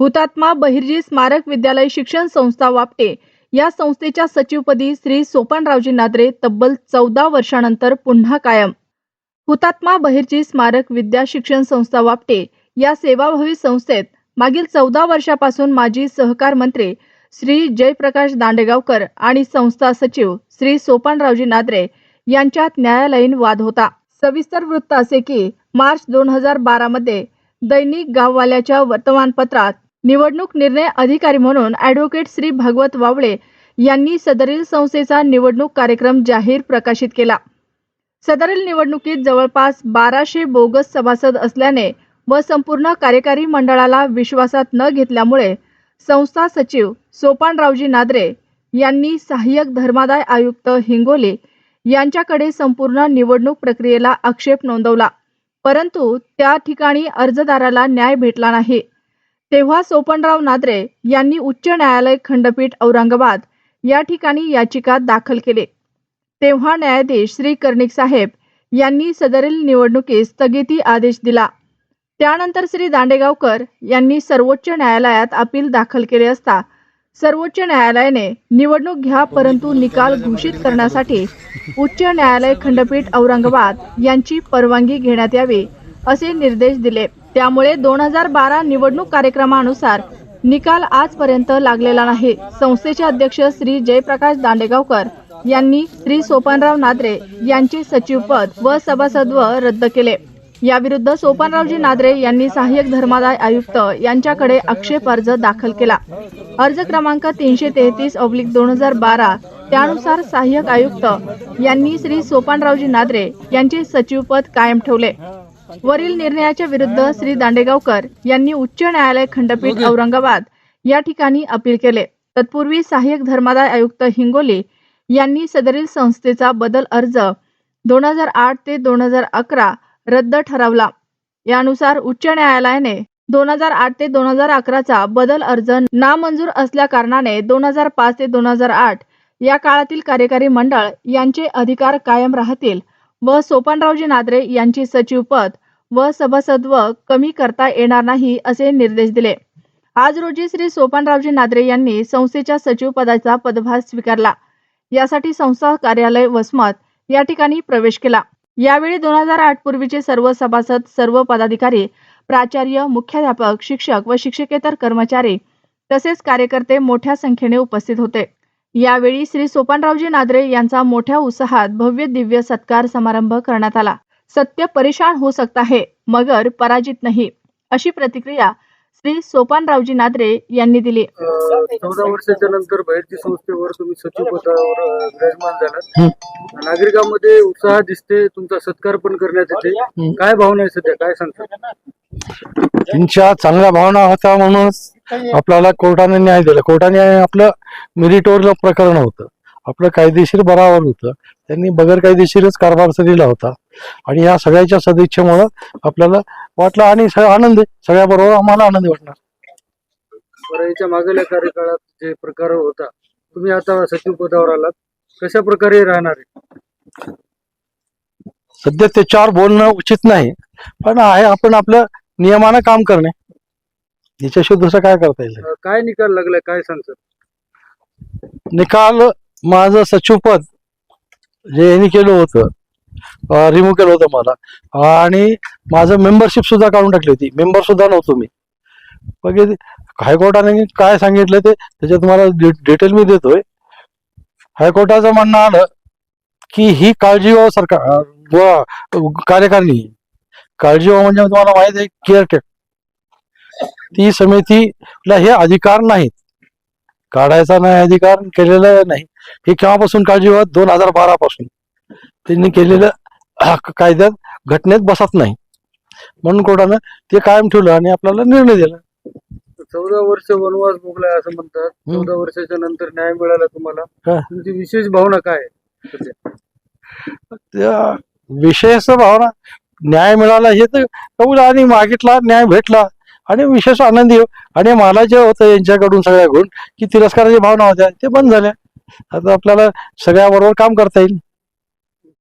हुतात्मा बहिर्जी स्मारक विद्यालय शिक्षण संस्था वापटे या संस्थेच्या सचिवपदी श्री सोपानरावजी नादरे तब्बल चौदा वर्षानंतर पुन्हा कायम. हुतात्मा बहिर्जी स्मारक विद्या शिक्षण संस्था वापटे या सेवाभावी संस्थेत मागील चौदा वर्षापासून माजी सहकार मंत्री श्री जयप्रकाश दांडेगावकर आणि संस्था सचिव श्री सोपानरावजी नादरे यांच्यात न्यायालयीन वाद होता. सविस्तर वृत्त असे की मार्च दोन हजार बारामध्ये दैनिक गाववाल्याच्या वर्तमानपत्रात निवडणूक निर्णय अधिकारी म्हणून ॲडव्होकेट श्री भागवत वावळे यांनी सदरील संस्थेचा निवडणूक कार्यक्रम जाहीर प्रकाशित केला. सदरील निवडणुकीत जवळपास बाराशे बोगस सभासद असल्याने व संपूर्ण कार्यकारी मंडळाला विश्वासात न घेतल्यामुळे संस्था सचिव सोपानरावजी नादरे यांनी सहाय्यक धर्मादाय आयुक्त हिंगोली यांच्याकडे संपूर्ण निवडणूक प्रक्रियेला आक्षेप नोंदवला. परंतु त्या ठिकाणी अर्जदाराला न्याय भेटला नाही. तेव्हा सोपनराव नादरे यांनी उच्च न्यायालय खंडपीठ औरंगाबाद या ठिकाणी याचिका दाखल केली. तेव्हा न्यायाधीश श्री कर्णिक साहेब यांनी सदरील निवडणुकीस स्थगिती आदेश दिला. त्यानंतर श्री दांडेगावकर यांनी सर्वोच्च न्यायालयात अपील दाखल केले असता सर्वोच्च न्यायालयाने निवडणूक घ्या परंतु निकाल घोषित करण्यासाठी उच्च न्यायालय खंडपीठ औरंगाबाद यांची परवानगी घेण्यात यावी असे निर्देश दिले. त्यामुळे दोन हजार बारा निवडणूक कार्यक्रमानुसार निकाल आजपर्यंत लागलेला नाही. संस्थेचे अध्यक्ष श्री जयप्रकाश दांडेगावकर यांनी श्री सोपानराव नादरे यांचे सचिवपद व सभासदत्व रद्द केले. याविरुद्ध सोपानरावजी नादरे यांनी सहाय्यक धर्मादाय आयुक्त यांच्याकडे आक्षेप अर्ज दाखल केला. अर्ज क्रमांक तीनशे तेहतीस ऑब्लिक दोन हजार बारा त्यानुसार सहाय्यक आयुक्त यांनी श्री सोपानरावजी नादरे यांचे सचिवपद कायम ठेवले. वरील निर्णयाच्या विरुद्ध श्री दांडेगावकर यांनी उच्च न्यायालय खंडपीठ औरंगाबाद या ठिकाणी अपील केले. तत्पूर्वी सहाय्यक धर्मादाय आयुक्त हिंगोली यांनी सदरील संस्थेचा बदल अर्ज दोन हजार आठ ते दोन हजार अकरा रद्द ठरवला. यानुसार उच्च न्यायालयाने दोन हजार आठ ते दोन हजार अकराचा बदल अर्ज नामंजूर असल्या कारणाने दोन हजार पाच ते दोन हजार आठ या काळातील कार्यकारी मंडळ यांचे अधिकार कायम राहतील व सोपानरावजी नादरे यांची सचिवपद व सभासदत्व कमी करता येणार नाही असे निर्देश दिले. आज रोजी श्री सोपानरावजी नादरे यांनी संस्थेच्या सचिव पदाचा पदभार स्वीकारला. यासाठी संस्था कार्यालय वसमत या ठिकाणी प्रवेश केला. यावेळी दोन हजार आठ पूर्वीचे सर्व सभासद सर्व पदाधिकारी प्राचार्य मुख्याध्यापक शिक्षक व शिक्षकेतर कर्मचारी तसेच कार्यकर्ते मोठ्या संख्येने उपस्थित होते. यावेळी श्री सोपानरावजी नादरे यांचा मोठ्या उत्साहात भव्य दिव्य सत्कार समारंभ करण्यात आला. सत्य परेशान हो सकता है मगर पराजित नहीं अशी प्रतिक्रिया श्री सोपानरावजी नादरे यांनी दिली. चौदा वर्षाच्या नंतर बाहेरची संस्थेवर तुम्ही सचिव पदावर विराजमान झालात. नागरिकांमध्ये उत्साह दिसते तुमचा सत्कार पण करण्यात येते. काय भावना आहे सध्या? काय सांगता? त्यांच्या चांगल्या भावना होत्या म्हणून आपल्याला कोर्टाने न्याय दिला. कोर्टाने आपलं मेरिटवर प्रकरण होतं. आपलं कायदेशीर बराबर होतं. त्यांनी बगर कायदेशीरच कारभार दिला होता. आणि या सगळ्याच्या सदिच्छेमुळं आपल्याला वाटलं आणि आनंद आहे. सगळ्याबरोबर आम्हाला आनंद वाटणार. याच्या मागल्या कार्यकाळात जे प्रकार होता तुम्ही आता सचिव पदावर आलात. कशा प्रकारे राहणार आहे? सध्या त्याच्यावर बोलणं उचित नाही. पण आहे आपण आपलं नियमानं काम करणे. याच्याशिवाय दुसरं काय करता येईल? अं, काय निकाल लागलाय काय सांगतात निकाल माझं सचिवपद जे यांनी केलं होतं रिमूव्ह केलं होतं मला. आणि माझं मेंबरशिप सुद्धा काढून टाकली होती. मेंबर सुद्धा नव्हतो मी. मग हे हायकोर्टाने काय सांगितलं ते त्याच्यात तुम्हाला डिटेल मी देतोय. हायकोर्टाचं म्हणणं आलं की ही काळजी व सरकार व कार्यकारिणी. काळजी व म्हणजे तुम्हाला माहीत आहे केअरटेक ती समितीला हे अधिकार नाहीत. काढायचा नाही अधिकार केलेला नाही. हे केव्हापासून काळजी होत दोन हजार बारा पासून त्यांनी केलेलं कायद्यात घटनेत बसत नाही. म्हणून कोर्टानं ते कायम ठेवलं आणि आपल्याला निर्णय दिला. चौदा वर्ष वनवास भोगलाय असं म्हणतात. चौदा वर्षाच्या नंतर न्याय मिळाला तुम्हाला. तुमची विशेष भावना काय? त्या विशेष भावना न्याय मिळाला हे तर आणि मागितला न्याय भेटला. आणि विशेष आनंदी हो. आणि मला जे होतं यांच्याकडून सगळ्या गुण की तिरस्काराची भावना होत्या ते बंद झाल्या आता आपल्याला सगळ्याबरोबर काम करता येईल